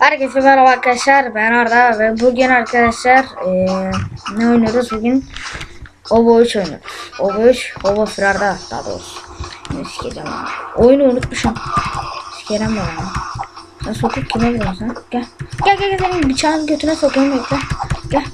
Herkese merhaba arkadaşlar ben Arda ve bugün arkadaşlar eee, ne oynuyoruz? Bugün Obo 3 oynuyoruz. Obo 3 Obo Firarda daha doğrusu. Ne sikeceğim oyunu unutmuşum. Sikerim ben ya sen sokup kime vuruyorsun sen? Gel. Gel gel gel senin bıçağın götüne sokayım bekle. Gel.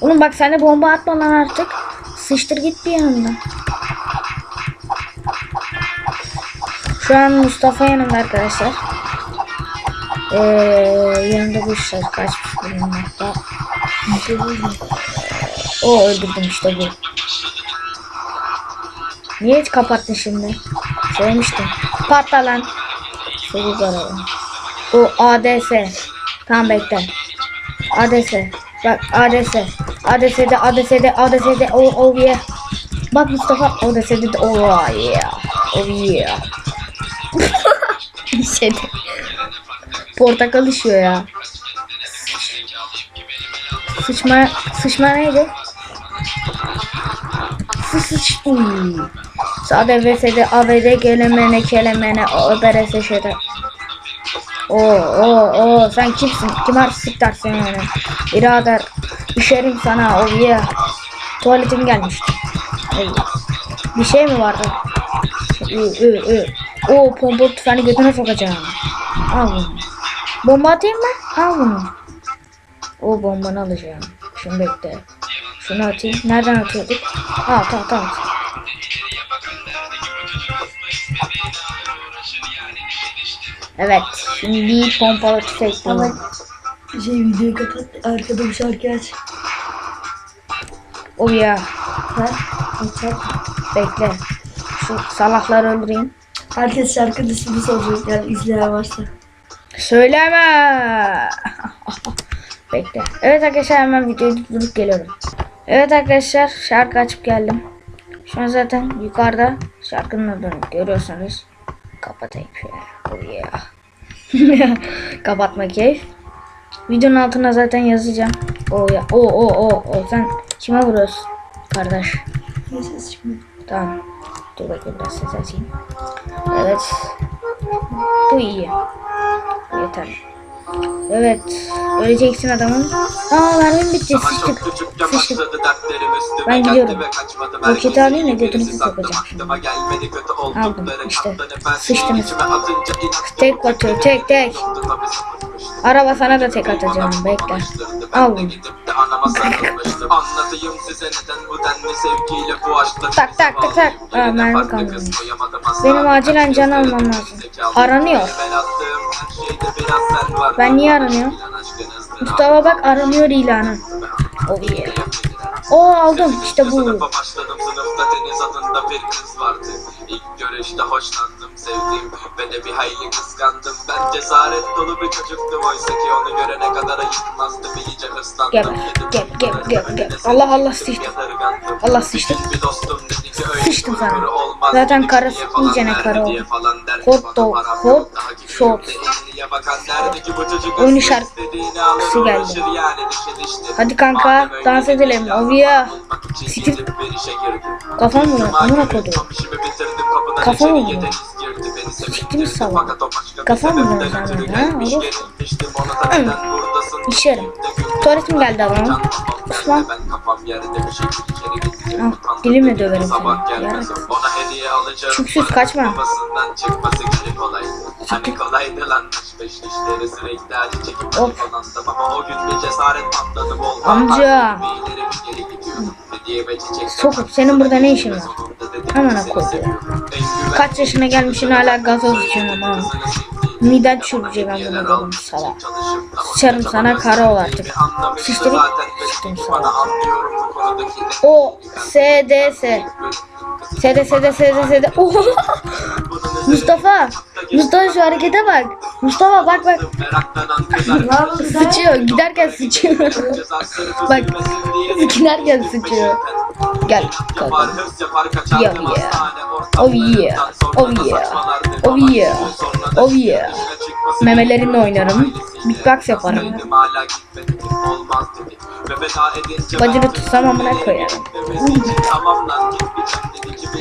Oğlum bak sen bomba atma lan artık. Sıçtır git bir yanımdan şu an Mustafa yanımda arkadaşlar ee, yanında bu şey kaçmış bulunmakta. O öldürdüm işte bu. Niye kapattın şimdi? Söylemiştim. Patla lan. Çocuk araba. O ADS. Tamam bekle. ADS. Bak ADS. ADS'de ADS'de ADS'de oh oh yeah. Bak Mustafa ADS'de de oh yeah. Oh yeah. Şeyde. Portakal işiyor ya. Sıçma, sıçma neydi? Sı sıç. Sade VS'de AVD gelemene kelemene oberese şeyde. O o o sen kimsin? Kim artistik dersin yani? Birader işerim sana o yeah. Tuvaletim gelmiş. Bir şey mi vardı? Ü, ü, ü. O pompa tüfeğini götüne sokacağım. Al bunu. Bomba atayım mı? Al bunu. O bombanı alacağım. Şimdi bekle. Şunu atayım. Nereden atıyorduk? At at at. Evet. Şimdi pompalı tüfek buldum. şey videoyu kapat arkada bir şarkı aç. O ya. Ha? Aç aç. Bekle. Şu salakları öldüreyim. Herkes şarkının ismini soracak yani izleyen varsa. Söyleme. Bekle. Evet arkadaşlar hemen videoyu durdurup geliyorum. Evet arkadaşlar şarkı açıp geldim. Şu an zaten yukarıda şarkının adını görüyorsunuz. Kapatayım şöyle. Oh yeah. Kapatma keyif. Videonun altına zaten yazacağım. O ya. O o o o sen kime vuruyorsun? Kardeş. Neyse şimdi. Tamam. Dur bakayım biraz ses açayım. Evet. Bu iyi. Yeter. Evet. Öleceksin adamın. Aa mermim bitti. Sıçtık. Sıçtık. Ben gidiyorum. Roketi alayım da götünüzü sokacağım şimdi. Aldım. İşte. Sıçtınız. Tek batıyor. Tek tek. Araba sana da tek atacağım. Bekle. Al bunu. Tak, tak, tak, tak. Aa, mermi kalmamış. Benim acilen can almam lazım. Aranıyor. Ben niye aranıyorum? Mustafa bak aranıyor ilanı. Oh yeah. Oo aldım. İşte bu. Başladım sınıfta Deniz adında bir kız vardı İlk görüşte hoşlandım sevdim Ve de bir hayli kıskandım Ben cesaret dolu bir çocuktum Oysa ki onu görene kadar ayıkmazdım İyice hırslandım Gel, gel, gel, gel, gel. Allah, Allah, sıçtım. Allah, sıçtım. Sıçtım sana. Zaten falan iyicene derdi karı oldu. Hot dog, hot yok, daha gidiyorum shot. de elliye bakan derdi ki bu çocuk Oyunu hırslı, şarkı- istediğini alır, kısı geldi. Hadi kanka, dans edelim. işe girdim. Kafam mı? Amına koydum. Kafam mı? Mi salak? Kafam mı ha? Olur. İşerim. Tuvaletim geldi kere gideceğim. Ah, dilimle döverim seni. Çüksüz, kaçma. Hani kolaydı lan beş dişleri sürekli acı çekip Hop. paniklandım ama o gün bir cesaret patladı bol Amca. Sokup, senin burada ne işin var? Hemen güvenli Kaç yaşına gelmişsin hala gazoz içiyorsun ama. Miden çürüyecek ben bunu dedim salak. Sıçarım sana kara ol artık. Sıçtırıp sıçtım sana. O S D S S D S D S D S D Oha! Mustafa Mustafa şu harekete bak Mustafa bak bak sıçıyor giderken sıçıyor Bak, giderken sıçıyor Gel kalkalım Yeah, yeah. Oh yeah. Oh yeah. Oh yeah. Oh yeah. Memelerinle oynarım. Beatbox yaparım. Bacını tutsam amına koyarım.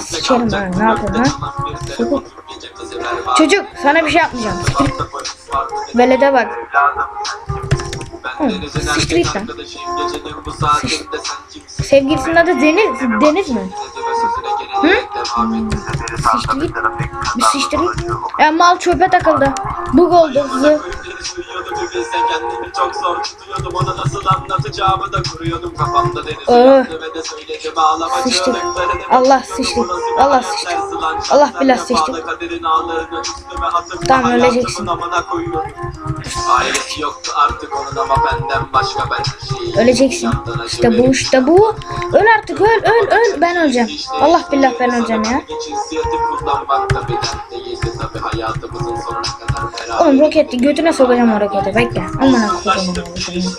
Sıçarım ha, ne yapıyorsun ha? Çocuk. Çocuk sana bir şey yapmayacağım Velede bak kimsin? Sevgilisinin adı Deniz, Deniz mi? Dedi ve sözüne gelerek devam etti. Sıçtır git. Bir sıçtır git. Ya mal çöpe takıldı. Bug oldu hızlı. Bilse kendimi çok zor tutuyordum Ona nasıl anlatacağımı da kuruyordum kafamda deniz Oh. uyandı ve de söyledim ağlama Sıçtı. çığlıklarını Allah bekliyorum. sıçtı. Bu nasıl bir Allah hayat sıçtı. dersi lan? Allah Sen billah de sıçtı. bağla kaderin ağlarını üstüme atıp Tamam, öleceksin. Ailesi yoktu artık onun ama benden başka ben her şeyi Öleceksin. İşte bu işte bu. Öl artık öl öl öl. Ben öleceğim. Allah billah ben öleceğim ya. Oğlum roketi götüne sokacağım o roketi. Bekle. Aman işi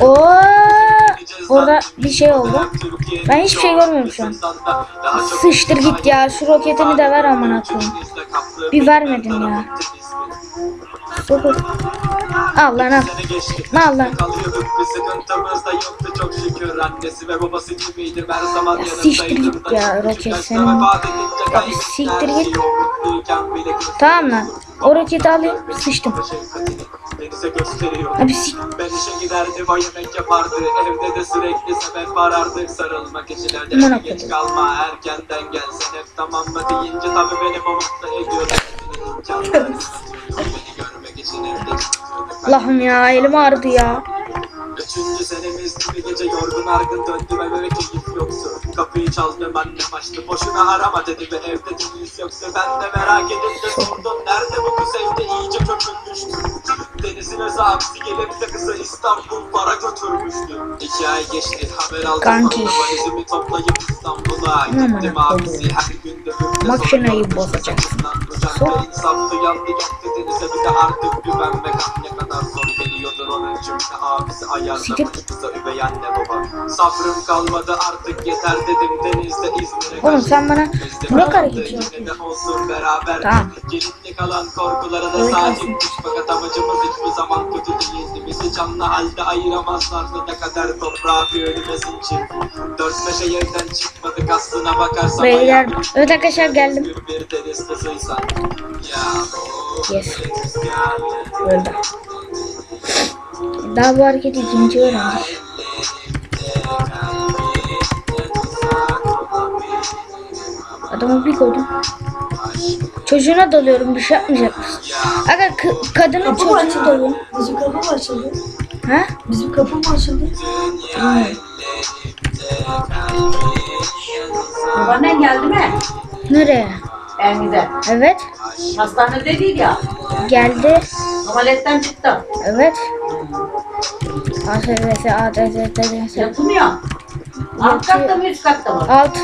Oo, orada bir şey oldu. Ben hiçbir şey görmüyorum şu an. Sıçtır git ya. Şu roketini de ver aman akıllım. Bir vermedin ya. Sokul. Al lan al. Al lan. Kalıyorduk bir sıkıntımız da yoktu çok şükür Annesi ve babası gibiydim her zaman Ya yanındaydım siktir git ya, roket Ya kaybettim siktir git. bile Tamam lan. O roketi alayım. Sıçtım. Abi sik. Ben işe giderdim o yemek yapardı Evde de sürekli sebep arardık Sarılmak için Aman evde Allah'ım. geç kalma Erkenden gelsen hep tamam mı deyince Tabi beni o mutlu ediyordu İmkanlar Beni görmek için evde tutuyorduk. Allah'ım ya elim ağrıdı ya. Üçüncü senemizdi bir gece yorgun argın döndüm eve ve keyif yoktu Kapıyı çaldım annem açtı boşuna arama dedi ve evde deniz yoksa. Ben de merak edip de sordum nerede bu kız evde iyice köpürmüştü Denizin özü aksi gelip de kızı İstanbul para götürmüştü. İki ay geçti haber aldım. Kanki. valizimi toplayıp İstanbul'a Gittim. abisi her gün de Makineyi sonra bozacaksın. Kucakta insaflı yandı yaktı denize bir de artık güvenmek. Ne kadar zor geliyordur onun cümle abisi ayarlamış kıza üvey anne baba. Sabrım kalmadı artık yeter dedim denizde İzmir'e Oğlum sen bana Yine de olsun beraber. Tamam. Gerekli kalan korkulara da sahipmiş Fakat amacımız hiçbir zaman kötü değildi. Bizi canlı halde ayıramazlardı ne kadar toprağa bir ölümesin için. Dört beşe yerden çıkmadık aslına bakarsan Beyler. Evet arkadaşlar geldim. Yes. Öldü. Daha bu hareketi ikinci öğrendik. Adamı bir koydum. Çocuğuna dalıyorum bir şey yapmayacak mısın? Aga kadının Kapı çocuğuna dalıyorum. Bizim kapı mı açıldı? Ha? Bizim kapı mı açıldı? Babaannen geldi mi? Nereye? Evimize. Evet. Hastanede değil ya. Geldi. Ameliyetten çıktı. Evet. ASVS, ATSS, Yatmıyor. Alt katta mı üst katta mı? Alt.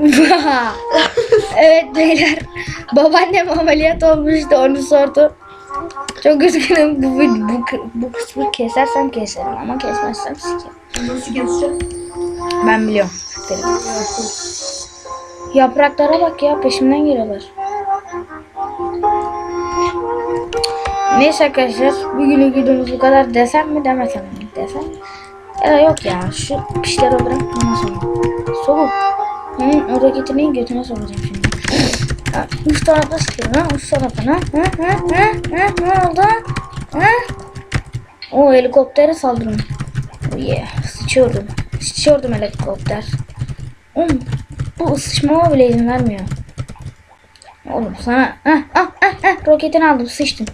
evet beyler. Babaannem ameliyat olmuştu onu sordu. Çok üzgünüm bu, bu, bu, kısmı kesersem keserim ama kesmezsem sikerim. Nasıl geçeceğim? Ben biliyorum. Sikerim. Yapraklara bak ya peşimden geliyorlar. Neyse arkadaşlar bugünün videomuz bu kadar desem mi demesem mi desem. Ya da yok ya şu pişleri bırak ondan sonra. Soğuk. Hı, o roketini götüne sokacağım şimdi. Ha, üç tarafta sıkıyorum ha üç tarafına. Hı hı hı hı ne oldu? Hı? O helikoptere saldırın. Oh yeah. Sıçıyordum. Sıçıyordum helikopter. Oğlum bu ısışmama bile izin vermiyor. Oğlum sana ah ah ah ah roketini aldım sıçtım.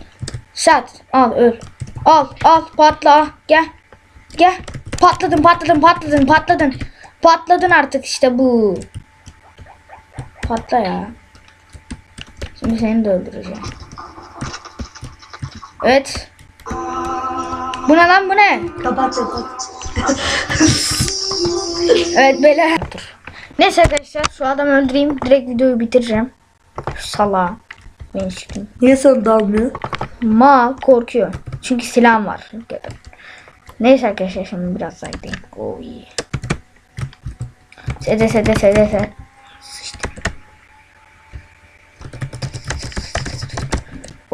Sat al öl. Al al patla gel. Gel. Patladın patladın patladın patladın. Patladın artık işte bu. Patla ya. Şimdi seni de öldüreceğim. Evet. Bu ne lan bu ne? Kapat kapat. Evet beyler. Dur. Neyse arkadaşlar şu adamı öldüreyim. Direkt videoyu bitireceğim. Şu salağa. Ben çıktım. Niye sana dalmıyor? Ma korkuyor. Çünkü silahım var. Neyse arkadaşlar şimdi biraz daha gideyim. Oh yeah. Sede sede sede sede.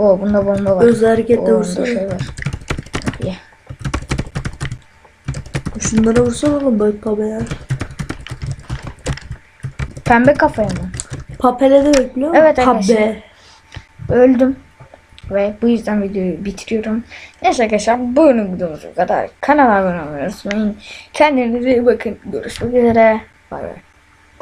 Oo bunda bomba var. Öz hareketle vursana. şey var. Yeah. Şunlara vursana oğlum böyle ya. Pembe kafaya mı? Papele de bekliyor. Evet arkadaşlar. Pabe. Öldüm. Ve bu yüzden videoyu bitiriyorum. Neyse arkadaşlar videomuz bu kadar. Kanala abone olmayı unutmayın. Kendinize iyi bakın. Görüşmek üzere. Bay bay.